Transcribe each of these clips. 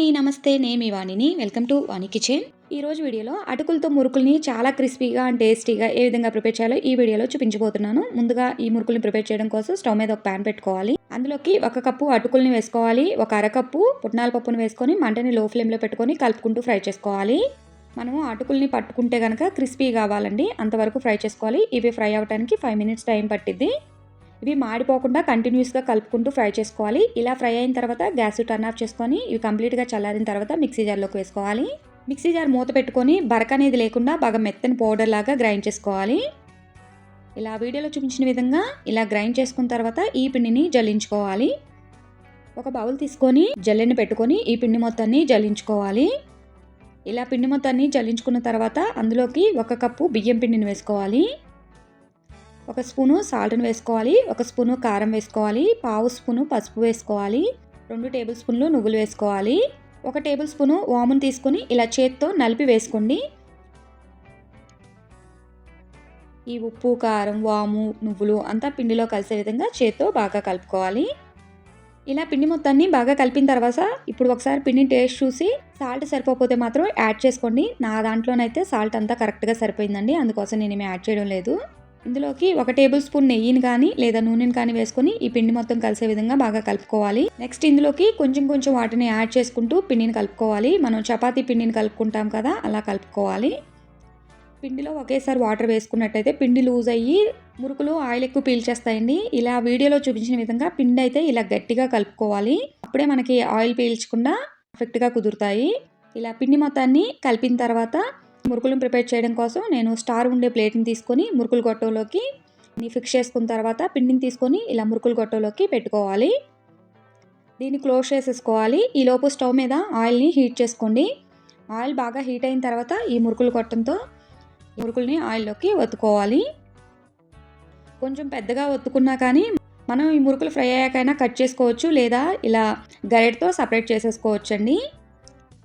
అండి నమస్తే నేను మీ వాణిని. Welcome to Vani kitchen. ఈ రోజు వీడియోలో అటుకులతో మురుకుల్ని చాలా క్రిస్పీగా అండ్ టేస్టీగా ఏ విధంగా ప్రిపేర్ చేయాలో ఈ వీడియోలో చూపించబోతున్నాను. ముందుగా ఈ మురుకుల్ని ప్రిపేర్ చేయడం కోసం స్టవ్ మీద ఒక ప్యాన్ పెట్టుకోవాలి. అందులోకి ఒక కప్పు అటుకుల్ని వేసుకోవాలి. ఒక అరకప్పు పుట్నాల పప్పును వేసుకొని మంటని లో ఫ్లేమ్లో పెట్టుకొని కలుపుకుంటూ ఫ్రై చేసుకోవాలి. మనము అటుకుల్ని పట్టుకుంటే కనుక క్రిస్పీ కావాలండి అంతవరకు ఫ్రై చేసుకోవాలి. ఇవి ఫ్రై అవ్వడానికి ఫైవ్ మినిట్స్ టైం పట్టిద్ది. ఇవి మాడిపోకుండా కంటిన్యూస్గా కలుపుకుంటూ ఫ్రై చేసుకోవాలి. ఇలా ఫ్రై అయిన తర్వాత గ్యాస్ టర్న్ ఆఫ్ చేసుకొని ఇవి కంప్లీట్గా చల్లారిన తర్వాత మిక్సీ జార్లోకి వేసుకోవాలి. మిక్సీ జార్ మూత పెట్టుకొని బరక అనేది లేకుండా బాగా మెత్తని పౌడర్ లాగా గ్రైండ్ చేసుకోవాలి. ఇలా వీడియోలో చూపించిన విధంగా ఇలా గ్రైండ్ చేసుకున్న తర్వాత ఈ పిండిని జల్లించుకోవాలి. ఒక బౌల్ తీసుకొని జల్లెని పెట్టుకొని ఈ పిండి మొత్తాన్ని జల్లించుకోవాలి. ఇలా పిండి మొత్తాన్ని జల్లించుకున్న తర్వాత అందులోకి ఒక కప్పు బియ్యం పిండిని వేసుకోవాలి. ఒక స్పూను సాల్ట్ని వేసుకోవాలి ఒక స్పూను కారం వేసుకోవాలి పావు స్పూను పసుపు వేసుకోవాలి రెండు టేబుల్ స్పూన్లు నువ్వులు వేసుకోవాలి. ఒక టేబుల్ స్పూను వామును తీసుకొని ఇలా చేత్తో నలిపి వేసుకోండి. ఈ ఉప్పు కారం వాము నువ్వులు అంతా పిండిలో కలిసే విధంగా చేత్తో బాగా కలుపుకోవాలి. ఇలా పిండి మొత్తాన్ని బాగా కలిపిన తర్వాత ఇప్పుడు ఒకసారి పిండిని టేస్ట్ చూసి సాల్ట్ సరిపోకపోతే మాత్రం యాడ్ చేసుకోండి. నా దాంట్లోనైతే సాల్ట్ అంతా కరెక్ట్గా సరిపోయిందండి. అందుకోసం నేను ఏమి యాడ్ చేయడం లేదు. ఇందులోకి ఒక టేబుల్ స్పూన్ నెయ్యిని కానీ లేదా నూనెని కానీ వేసుకొని ఈ పిండి మొత్తం కలిసే విధంగా బాగా కలుపుకోవాలి. నెక్స్ట్ ఇందులోకి కొంచెం కొంచెం వాటిని యాడ్ చేసుకుంటూ పిండిని కలుపుకోవాలి. మనం చపాతీ పిండిని కలుపుకుంటాం కదా అలా కలుపుకోవాలి. పిండిలో ఒకేసారి వాటర్ వేసుకున్నట్టయితే పిండి లూజ్ అయ్యి మురుకులు ఆయిల్ ఎక్కువ పీల్చేస్తాయండి. ఇలా వీడియోలో చూపించిన విధంగా పిండి అయితే ఇలా గట్టిగా కలుపుకోవాలి. అప్పుడే మనకి ఆయిల్ పీల్చకుండా పర్ఫెక్ట్గా కుదురుతాయి. ఇలా పిండి మొత్తాన్ని కలిపిన తర్వాత మురుకులను ప్రిపేర్ చేయడం కోసం నేను స్టార్ ఉండే ప్లేట్ని తీసుకొని మురుకులు గొట్టంలోకి ఫిక్స్ చేసుకున్న తర్వాత పిండిని తీసుకొని ఇలా మురుకులు గొట్టంలోకి పెట్టుకోవాలి. దీన్ని క్లోజ్ చేసేసుకోవాలి. ఈ లోపు స్టవ్ మీద ఆయిల్ని హీట్ చేసుకోండి. ఆయిల్ బాగా హీట్ అయిన తర్వాత ఈ మురుకులు కొట్టంతో మురుకుల్ని ఆయిల్లోకి ఒత్తుకోవాలి. కొంచెం పెద్దగా ఒత్తుకున్నా కానీ మనం ఈ మురుకులు ఫ్రై అయ్యాకైనా కట్ చేసుకోవచ్చు లేదా ఇలా గరెడ్తో సపరేట్ చేసేసుకోవచ్చు అండి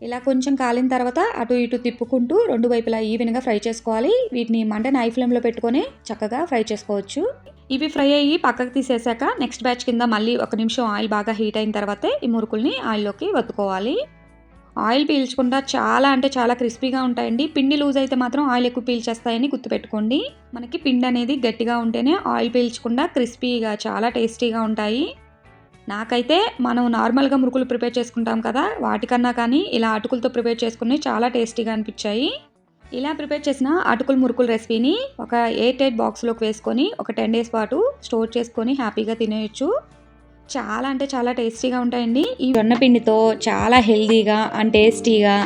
ఇలా కొంచెం కాలిన తర్వాత అటు ఇటు తిప్పుకుంటూ రెండు వైపులా ఈవెన్గా ఫ్రై చేసుకోవాలి. వీటిని మంటని హై ఫ్లేమ్లో పెట్టుకొని చక్కగా ఫ్రై చేసుకోవచ్చు. ఇవి ఫ్రై అయ్యి పక్కకు తీసేసాక నెక్స్ట్ బ్యాచ్ కింద మళ్ళీ ఒక నిమిషం ఆయిల్ బాగా హీట్ అయిన తర్వాతే ఈ మురుకుల్ని ఆయిల్లోకి వత్తుకోవాలి. ఆయిల్ పీల్చకుండా చాలా అంటే చాలా క్రిస్పీగా ఉంటాయండి. పిండి లూజ్ అయితే మాత్రం ఆయిల్ ఎక్కువ పీల్చేస్తాయని గుర్తుపెట్టుకోండి. మనకి పిండి అనేది గట్టిగా ఉంటేనే ఆయిల్ పీల్చకుండా క్రిస్పీగా చాలా టేస్టీగా ఉంటాయి. నాకైతే మనం నార్మల్గా మురుకులు ప్రిపేర్ చేసుకుంటాం కదా వాటికన్నా కానీ ఇలా అటుకులతో ప్రిపేర్ చేసుకుని చాలా టేస్టీగా అనిపించాయి. ఇలా ప్రిపేర్ చేసిన అటుకుల మురుకుల రెసిపీని ఒక ఎయిట్ ఎయిట్ బాక్స్లోకి వేసుకొని ఒక టెన్ డేస్ పాటు స్టోర్ చేసుకొని హ్యాపీగా తినేయచ్చు. చాలా అంటే చాలా టేస్టీగా ఉంటాయండి. ఈ జొన్న పిండితో చాలా హెల్దీగా అండ్ టేస్టీగా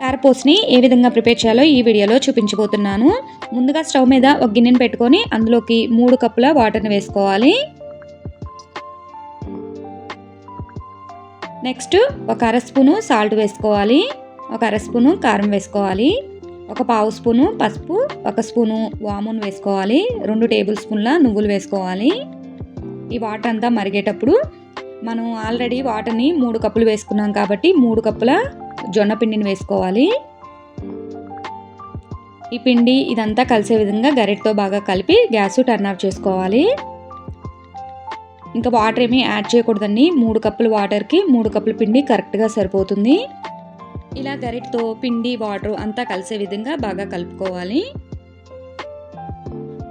కారపోస్ని ఏ విధంగా ప్రిపేర్ చేయాలో ఈ వీడియోలో చూపించబోతున్నాను. ముందుగా స్టవ్ మీద ఒక గిన్నెని పెట్టుకొని అందులోకి మూడు కప్పుల వాటర్ని వేసుకోవాలి. నెక్స్ట్ ఒక అర స్పూను సాల్ట్ వేసుకోవాలి. ఒక అర స్పూను కారం వేసుకోవాలి. ఒక పావు స్పూను పసుపు ఒక స్పూను వామును వేసుకోవాలి. రెండు టేబుల్ స్పూన్ల నువ్వులు వేసుకోవాలి. ఈ వాటర్ అంతా మరిగేటప్పుడు మనం ఆల్రెడీ వాటర్ని మూడు కప్పులు వేసుకున్నాం కాబట్టి మూడు కప్పుల జొన్న పిండిని వేసుకోవాలి. ఈ పిండి ఇదంతా కలిసే విధంగా గరిటతో బాగా కలిపి గ్యాస్ టర్న్ ఆఫ్ చేసుకోవాలి. ఇంకా వాటర్ ఏమీ యాడ్ చేయకూడదండి. మూడు కప్పుల వాటర్కి మూడు కప్పుల పిండి కరెక్ట్గా సరిపోతుంది. ఇలా గరిటతో పిండి వాటర్ అంతా కలిసే విధంగా బాగా కలుపుకోవాలి.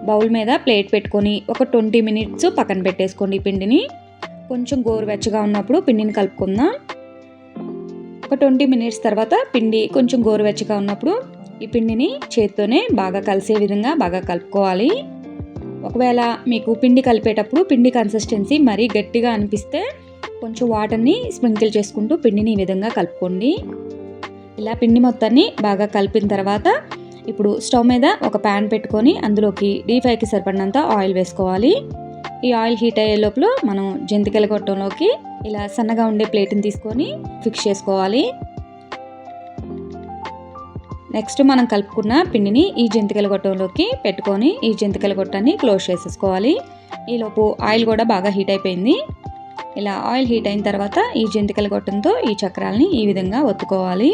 బౌల్ మీద ప్లేట్ పెట్టుకొని ఒక ట్వంటీ మినిట్స్ పక్కన పెట్టేసుకోండి పిండిని. కొంచెం గోరువెచ్చగా ఉన్నప్పుడు పిండిని కలుపుకుందాం. ఒక ట్వంటీ మినిట్స్ తర్వాత పిండి కొంచెం గోరువెచ్చగా ఉన్నప్పుడు ఈ పిండిని చేత్తోనే బాగా కలిసే విధంగా బాగా కలుపుకోవాలి. ఒకవేళ మీకు పిండి కలిపేటప్పుడు పిండి కన్సిస్టెన్సీ మరీ గట్టిగా అనిపిస్తే కొంచెం వాటర్ని స్ప్రింకిల్ చేసుకుంటూ పిండిని ఈ విధంగా కలుపుకోండి. ఇలా పిండి మొత్తాన్ని బాగా కలిపిన తర్వాత ఇప్పుడు స్టవ్ మీద ఒక ప్యాన్ పెట్టుకొని అందులోకి డీ ఫ్రైకి సరిపడినంత ఆయిల్ వేసుకోవాలి. ఈ ఆయిల్ హీట్ అయ్యే లోపల మనం జంతికల గొట్టంలోకి ఇలా సన్నగా ఉండే ప్లేట్ని తీసుకొని ఫిక్స్ చేసుకోవాలి. నెక్స్ట్ మనం కలుపుకున్న పిండిని ఈ జంతికల గొట్టంలోకి పెట్టుకొని ఈ జంతికల గొట్టాన్ని క్లోజ్ చేసేసుకోవాలి. ఈలోపు ఆయిల్ కూడా బాగా హీట్ అయిపోయింది. ఇలా ఆయిల్ హీట్ అయిన తర్వాత ఈ జంతికల గొట్టంతో ఈ చక్రాలని ఈ విధంగా ఒత్తుకోవాలి.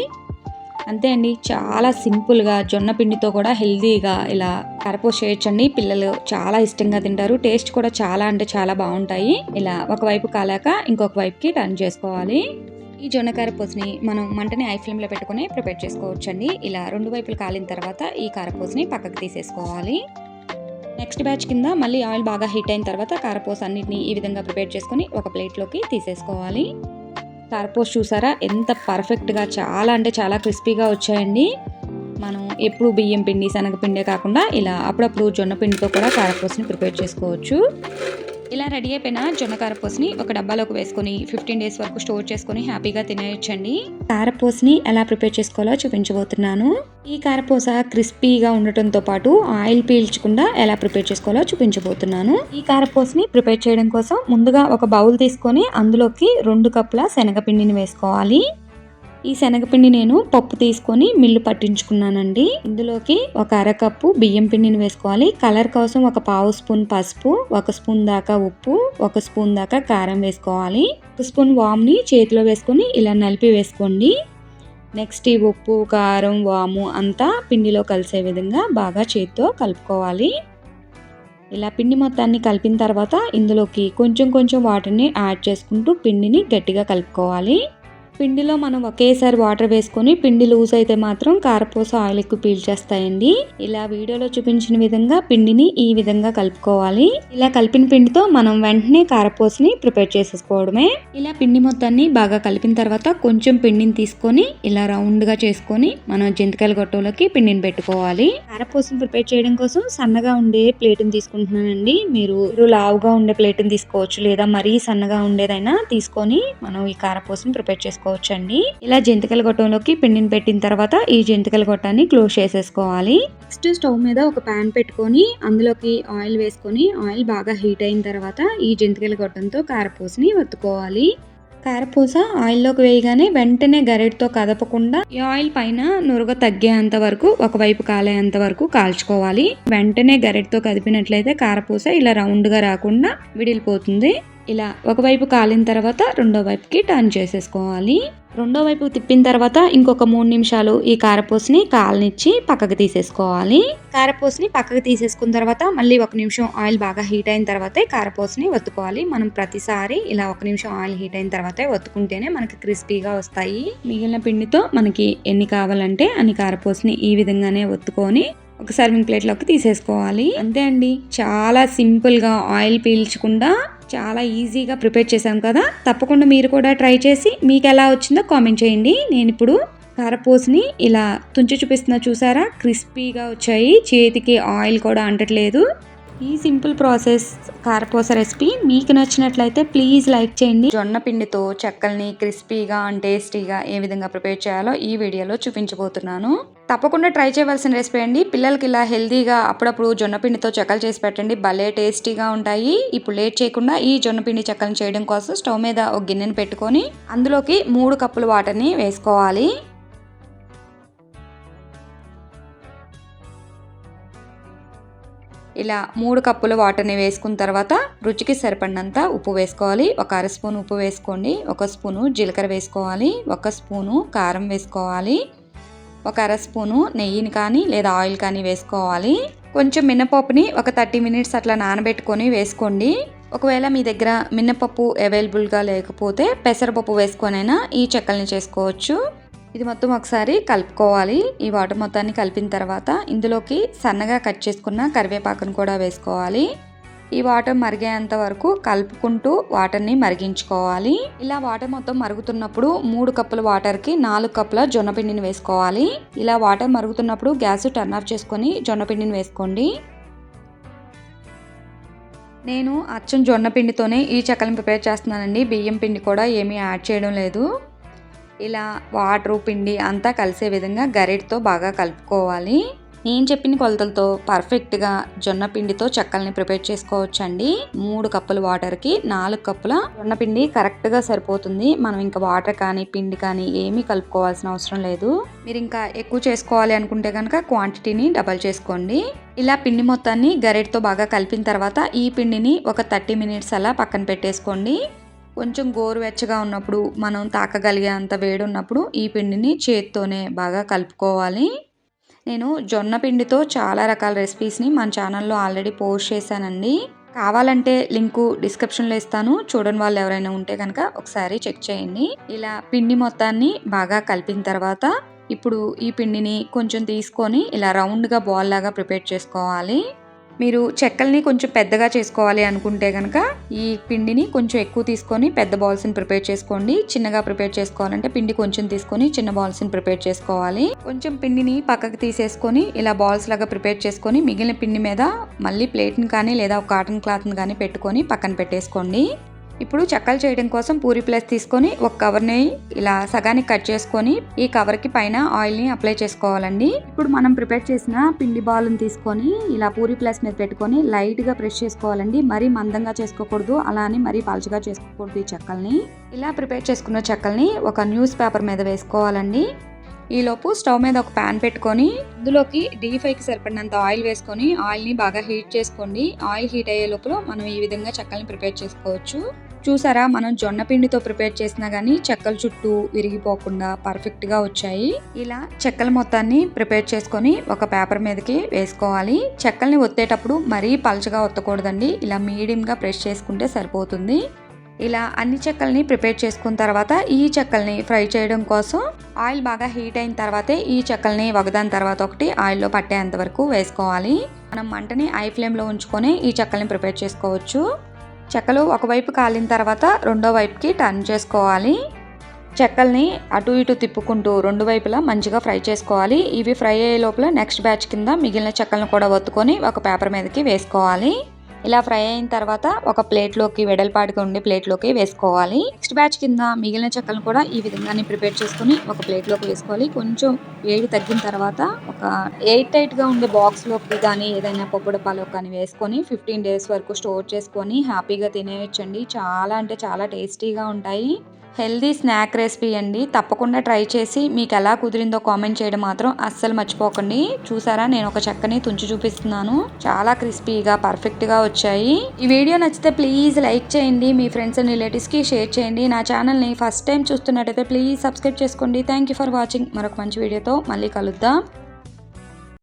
అంతే అండి చాలా సింపుల్గా జొన్న పిండితో కూడా హెల్తీగా ఇలా కరపూస చేయొచ్చండి. పిల్లలు చాలా ఇష్టంగా తింటారు టేస్ట్ కూడా చాలా అంటే చాలా బాగుంటాయి. ఇలా ఒకవైపు కాలాక ఇంకొక వైపుకి టర్న్ చేసుకోవాలి. ఈ జొన్న కారపూసని మనం మంటని ఐ ఫ్లేమ్లో పెట్టుకుని ప్రిపేర్ చేసుకోవచ్చండి. ఇలా రెండు వైపులు కాలిన తర్వాత ఈ కారపూసని పక్కకు తీసేసుకోవాలి. నెక్స్ట్ బ్యాచ్ కింద మళ్ళీ ఆయిల్ బాగా హీట్ అయిన తర్వాత కారపూస అన్నిటిని ఈ విధంగా ప్రిపేర్ చేసుకొని ఒక ప్లేట్లోకి తీసేసుకోవాలి. కారపూస చూసారా? ఎంత పర్ఫెక్ట్గా చాలా అంటే చాలా క్రిస్పీగా వచ్చాయండి. మనం ఎప్పుడు బియ్యం పిండి శనగపిండే కాకుండా ఇలా అప్పుడప్పుడు జొన్న పిండితో కూడా కారపూసని ప్రిపేర్ చేసుకోవచ్చు. ఇలా రెడీ అయిపోయిన జొన్న కారపూసని ఒక డబ్బాలోకి వేసుకొని ఫిఫ్టీన్ డేస్ వరకు స్టోర్ చేసుకొని హ్యాపీగా తినేయచ్చండి. కారపూసని ఎలా ప్రిపేర్ చేసుకోవాలో చూపించబోతున్నాను. ఈ కారపూస క్రిస్పీగా ఉండటంతో పాటు ఆయిల్ పీల్చకుండా ఎలా ప్రిపేర్ చేసుకోవాలో చూపించబోతున్నాను. ఈ కారపూసని ప్రిపేర్ చేయడం కోసం ముందుగా ఒక బౌల్ తీసుకొని అందులోకి రెండు కప్పుల శనగపిండిని వేసుకోవాలి. ఈ శనగపిండి నేను పప్పు తీసుకొని మిల్లు పట్టించుకున్నానండి. ఇందులోకి ఒక అరకప్పు బియ్యం పిండిని వేసుకోవాలి. కలర్ కోసం ఒక పావు స్పూన్ పసుపు ఒక స్పూన్ దాకా ఉప్పు ఒక స్పూన్ దాకా కారం వేసుకోవాలి. ఒక స్పూన్ వామ్ని చేతిలో వేసుకొని ఇలా నలిపి వేసుకోండి. నెక్స్ట్ ఈ ఉప్పు కారం వాము అంతా పిండిలో కలిసే విధంగా బాగా చేతితో కలుపుకోవాలి. ఇలా పిండి మొత్తాన్ని కలిపిన తర్వాత ఇందులోకి కొంచెం కొంచెం వాటర్ని యాడ్ చేసుకుంటూ పిండిని గట్టిగా కలుపుకోవాలి. పిండిలో మనం ఒకేసారి వాటర్ వేసుకొని పిండి లూజ్ అయితే మాత్రం కారపూస ఆయిల్ ఎక్కువ పీల్చేస్తాయండి. ఇలా వీడియోలో చూపించిన విధంగా పిండిని ఈ విధంగా కలుపుకోవాలి. ఇలా కలిపిన పిండితో మనం వెంటనే కారపూసని ప్రిపేర్ చేసేసుకోవడమే. ఇలా పిండి మొత్తాన్ని బాగా కలిపిన తర్వాత కొంచెం పిండిని తీసుకొని ఇలా రౌండ్గా చేసుకొని మనం జంతికాయల గొట్టంలోకి పిండిని పెట్టుకోవాలి. కారపూసను ప్రిపేర్ చేయడం కోసం సన్నగా ఉండే ప్లేట్ని తీసుకుంటున్నానండి. మీరు లావుగా ఉండే ప్లేట్ని తీసుకోవచ్చు లేదా మరీ సన్నగా ఉండేదైనా తీసుకొని మనం ఈ కారపూసని ప్రిపేర్ చేసుకోవచ్చు. చేసుకోవచ్చండి. ఇలా జంతికల గొట్టంలోకి పిండిని పెట్టిన తర్వాత ఈ జంతికల గొట్టాన్ని క్లోజ్ చేసేసుకోవాలి. నెక్స్ట్ స్టవ్ మీద ఒక ప్యాన్ పెట్టుకొని అందులోకి ఆయిల్ వేసుకొని ఆయిల్ బాగా హీట్ అయిన తర్వాత ఈ జంతికల గొట్టంతో కారపూసని వత్తుకోవాలి. కారపూస ఆయిల్లోకి వేయగానే వెంటనే గరిటతో కదపకుండా ఈ ఆయిల్ పైన నురగ తగ్గేంత వరకు ఒకవైపు కాలేంత వరకు కాల్చుకోవాలి. వెంటనే గరిటతో కదిపినట్లయితే కారపూస ఇలా రౌండ్గా రాకుండా విడిలిపోతుంది. ఇలా ఒకవైపు కాలిన తర్వాత రెండో వైపుకి టర్న్ చేసేసుకోవాలి. రెండో వైపు తిప్పిన తర్వాత ఇంకొక మూడు నిమిషాలు ఈ కారపూసని కాలనిచ్చి పక్కకు తీసేసుకోవాలి. కారపూసని పక్కకు తీసేసుకున్న తర్వాత మళ్ళీ ఒక నిమిషం ఆయిల్ బాగా హీట్ అయిన తర్వాతే కారపూసని ఒత్తుకోవాలి. మనం ప్రతిసారి ఇలా ఒక నిమిషం ఆయిల్ హీట్ అయిన తర్వాతే ఒత్తుకుంటేనే మనకి క్రిస్పీగా వస్తాయి. మిగిలిన పిండితో మనకి ఎన్ని కావాలంటే అన్ని కారపూసని ఈ విధంగానే ఒత్తుకొని ఒక సర్వింగ్ ప్లేట్లోకి తీసేసుకోవాలి. అంతే అండి. చాలా సింపుల్గా ఆయిల్ పీల్చకుండా చాలా ఈజీగా ప్రిపేర్ చేశాం కదా. తప్పకుండా మీరు కూడా ట్రై చేసి మీకు ఎలా వచ్చిందో కామెంట్ చేయండి. నేను ఇప్పుడు కారపూసని ఇలా తుంచి చూపిస్తున్నా చూసారా? క్రిస్పీగా వచ్చాయి. చేతికి ఆయిల్ కూడా అంటట్లేదు. ఈ సింపుల్ ప్రాసెస్ కారపూస రెసిపీ మీకు నచ్చినట్లయితే ప్లీజ్ లైక్ చేయండి. జొన్న పిండితో చెక్కల్ని క్రిస్పీగా అండ్ టేస్టీగా ఏ విధంగా ప్రిపేర్ చేయాలో ఈ వీడియోలో చూపించబోతున్నాను. తప్పకుండా ట్రై చేయవలసిన రెసిపీ అండి. పిల్లలకి ఇలా హెల్దీగా అప్పుడప్పుడు జొన్న పిండితో చెక్కలు చేసి పెట్టండి. భలే టేస్టీగా ఉంటాయి. ఇప్పుడు లేట్ చేయకుండా ఈ జొన్న పిండి చెక్కలను చేయడం కోసం స్టవ్ మీద ఒక గిన్నెను పెట్టుకొని అందులోకి మూడు కప్పుల వాటర్ని వేసుకోవాలి. ఇలా మూడు కప్పుల వాటర్ని వేసుకున్న తర్వాత రుచికి సరిపడినంత ఉప్పు వేసుకోవాలి. ఒక అర స్పూన్ ఉప్పు వేసుకోండి. ఒక స్పూను జీలకర్ర వేసుకోవాలి. ఒక స్పూను కారం వేసుకోవాలి. ఒక అర స్పూను నెయ్యిని కానీ లేదా ఆయిల్ కానీ వేసుకోవాలి. కొంచెం మినపప్పుని ఒక థర్టీ మినిట్స్ అట్లా నానబెట్టుకొని వేసుకోండి. ఒకవేళ మీ దగ్గర మినపప్పు అవైలబుల్గా లేకపోతే పెసరపప్పు వేసుకొనైనా ఈ చెక్కల్ని చేసుకోవచ్చు. ఇది మొత్తం ఒకసారి కలుపుకోవాలి. ఈ వాటర్ మొత్తాన్ని కలిపిన తర్వాత ఇందులోకి సన్నగా కట్ చేసుకున్న కరివేపాకును కూడా వేసుకోవాలి. ఈ వాటర్ మరిగేంత వరకు కలుపుకుంటూ వాటర్ని మరిగించుకోవాలి. ఇలా వాటర్ మొత్తం మరుగుతున్నప్పుడు మూడు కప్పుల వాటర్కి నాలుగు కప్పుల జొన్నపిండిని వేసుకోవాలి. ఇలా వాటర్ మరుగుతున్నప్పుడు గ్యాస్ టర్న్ ఆఫ్ చేసుకొని జొన్నపిండిని వేసుకోండి. నేను అచ్చం జొన్న పిండితోనే ఈ చెక్కలను ప్రిపేర్ చేస్తున్నానండి. బియ్యం పిండి కూడా ఏమీ యాడ్ చేయడం లేదు. ఇలా వాటర్ పిండి అంతా కలిసే విధంగా గరిటతో బాగా కలుపుకోవాలి. నేను చెప్పిన కొలతలతో పర్ఫెక్ట్గా జొన్న పిండితో చెక్కల్ని ప్రిపేర్ చేసుకోవచ్చండి. మూడు కప్పుల వాటర్కి నాలుగు కప్పుల జొన్న పిండి కరెక్ట్గా సరిపోతుంది. మనం ఇంకా వాటర్ కానీ పిండి కానీ ఏమీ కలుపుకోవాల్సిన అవసరం లేదు. మీరు ఇంకా ఎక్కువ చేసుకోవాలి అనుకుంటే కనుక క్వాంటిటీని డబల్ చేసుకోండి. ఇలా పిండి మొత్తాన్ని గరిటతో బాగా కలిపిన తర్వాత ఈ పిండిని ఒక థర్టీ మినిట్స్ అలా పక్కన పెట్టేసుకోండి. కొంచెం గోరువెచ్చగా ఉన్నప్పుడు మనం తాకగలిగే అంత వేడి ఉన్నప్పుడు ఈ పిండిని చేత్తోనే బాగా కలుపుకోవాలి. నేను జొన్న పిండితో చాలా రకాల రెసిపీస్ని మన ఛానల్లో ఆల్రెడీ పోస్ట్ చేశానండి. కావాలంటే లింకు డిస్క్రిప్షన్లో ఇస్తాను. చూడని వాళ్ళు ఎవరైనా ఉంటే కనుక ఒకసారి చెక్ చేయండి. ఇలా పిండి మొత్తాన్ని బాగా కలిపిన తర్వాత ఇప్పుడు ఈ పిండిని కొంచెం తీసుకొని ఇలా రౌండ్గా బాల్ లాగా ప్రిపేర్ చేసుకోవాలి. మీరు చెక్కల్ని కొంచెం పెద్దగా చేసుకోవాలి అనుకుంటే కనుక ఈ పిండిని కొంచెం ఎక్కువ తీసుకొని పెద్ద బాల్స్ని ప్రిపేర్ చేసుకోండి. చిన్నగా ప్రిపేర్ చేసుకోవాలంటే పిండి కొంచెం తీసుకొని చిన్న బాల్స్ని ప్రిపేర్ చేసుకోవాలి. కొంచెం పిండిని పక్కకు తీసేసుకొని ఇలా బాల్స్ లాగా ప్రిపేర్ చేసుకొని మిగిలిన పిండి మీద మళ్ళీ ప్లేట్ని కానీ లేదా ఒక కాటన్ క్లాత్ని కానీ పెట్టుకొని పక్కన పెట్టేసుకోండి. ఇప్పుడు చెక్కలు చేయడం కోసం పూరి ప్లేస్ తీసుకొని ఒక కవర్ని ఇలా సగానికి కట్ చేసుకొని ఈ కవర్కి పైన ఆయిల్ని అప్లై చేసుకోవాలండి. ఇప్పుడు మనం ప్రిపేర్ చేసిన పిండి బాల్ని తీసుకొని ఇలా పూరి ప్లేస్ మీద పెట్టుకొని లైట్గా ప్రెస్ చేసుకోవాలండి. మరీ మందంగా చేసుకోకూడదు అలా అని మరీ పలుచగా చేసుకోకూడదు ఈ చెక్కల్ని. ఇలా ప్రిపేర్ చేసుకున్న చెక్కల్ని ఒక న్యూస్ పేపర్ మీద వేసుకోవాలండి. ఈలోపు స్టవ్ మీద ఒక ప్యాన్ పెట్టుకొని ఇందులోకి డీప్ ఫ్రైకి సరిపడినంత ఆయిల్ వేసుకొని ఆయిల్ని బాగా హీట్ చేసుకోండి. ఆయిల్ హీట్ అయ్యే లోపల మనం ఈ విధంగా చెక్కల్ని ప్రిపేర్ చేసుకోవచ్చు. చూసారా మనం జొన్న పిండితో ప్రిపేర్ చేసినా కానీ చెక్కల చుట్టూ విరిగిపోకుండా పర్ఫెక్ట్గా వచ్చాయి. ఇలా చెక్కల మొత్తాన్ని ప్రిపేర్ చేసుకొని ఒక పేపర్ మీదకి వేసుకోవాలి. చెక్కల్ని ఒత్తేటప్పుడు మరీ పలచగా ఒత్తకూడదండి. ఇలా మీడియంగా ప్రెస్ చేసుకుంటే సరిపోతుంది. ఇలా అన్ని చెక్కల్ని ప్రిపేర్ చేసుకున్న తర్వాత ఈ చెక్కల్ని ఫ్రై చేయడం కోసం ఆయిల్ బాగా హీట్ అయిన తర్వాతే ఈ చెక్కల్ని ఒకదాని తర్వాత ఒకటి ఆయిల్లో పట్టేంత వరకు వేసుకోవాలి. మనం మంటని ఐ ఫ్లేమ్లో ఉంచుకొని ఈ చెక్కల్ని ప్రిపేర్ చేసుకోవచ్చు. చెక్కలు ఒకవైపు కాలిన తర్వాత రెండో వైపుకి టర్న్ చేసుకోవాలి. చెక్కల్ని అటు ఇటు తిప్పుకుంటూ రెండు వైపులా మంచిగా ఫ్రై చేసుకోవాలి. ఇవి ఫ్రై అయ్యే లోపల నెక్స్ట్ బ్యాచ్ కింద మిగిలిన చెక్కలను కూడా ఒత్తుకొని ఒక పేపర్ మీదకి వేసుకోవాలి. ఇలా ఫ్రై అయిన తర్వాత ఒక ప్లేట్లోకి వెడల్పాటుగా ఉండే ప్లేట్లోకి వేసుకోవాలి. నెక్స్ట్ బ్యాచ్ కింద మిగిలిన చెక్కలను కూడా ఈ విధంగానే ప్రిపేర్ చేసుకుని ఒక ప్లేట్లోకి వేసుకోవాలి. కొంచెం వేడి తగ్గిన తర్వాత ఒక ఎయిట్ టైట్గా ఉండే బాక్స్లోకి కానీ ఏదైనా పప్పు కానీ వేసుకొని ఫిఫ్టీన్ డేస్ వరకు స్టోర్ చేసుకొని హ్యాపీగా తినేయచ్చండి. చాలా అంటే చాలా టేస్టీగా ఉంటాయి. హెల్దీ స్నాక్ రెసిపీ అండి. తప్పకుండా ట్రై చేసి మీకు ఎలా కుదిరిందో కామెంట్ చేయడం మాత్రం అస్సలు మర్చిపోకండి. చూసారా? నేను ఒక చెక్కని తుంచి చూపిస్తున్నాను. చాలా క్రిస్పీగా పర్ఫెక్ట్గా వచ్చాయి. ఈ వీడియో నచ్చితే ప్లీజ్ లైక్ చేయండి. మీ ఫ్రెండ్స్ అండ్ రిలేటివ్స్కి షేర్ చేయండి. నా ఛానల్ని ఫస్ట్ టైం చూస్తున్నట్టయితే ప్లీజ్ సబ్స్క్రైబ్ చేసుకోండి. Thank you for watching. మరొక మంచి వీడియోతో మళ్ళీ కలుద్దాం.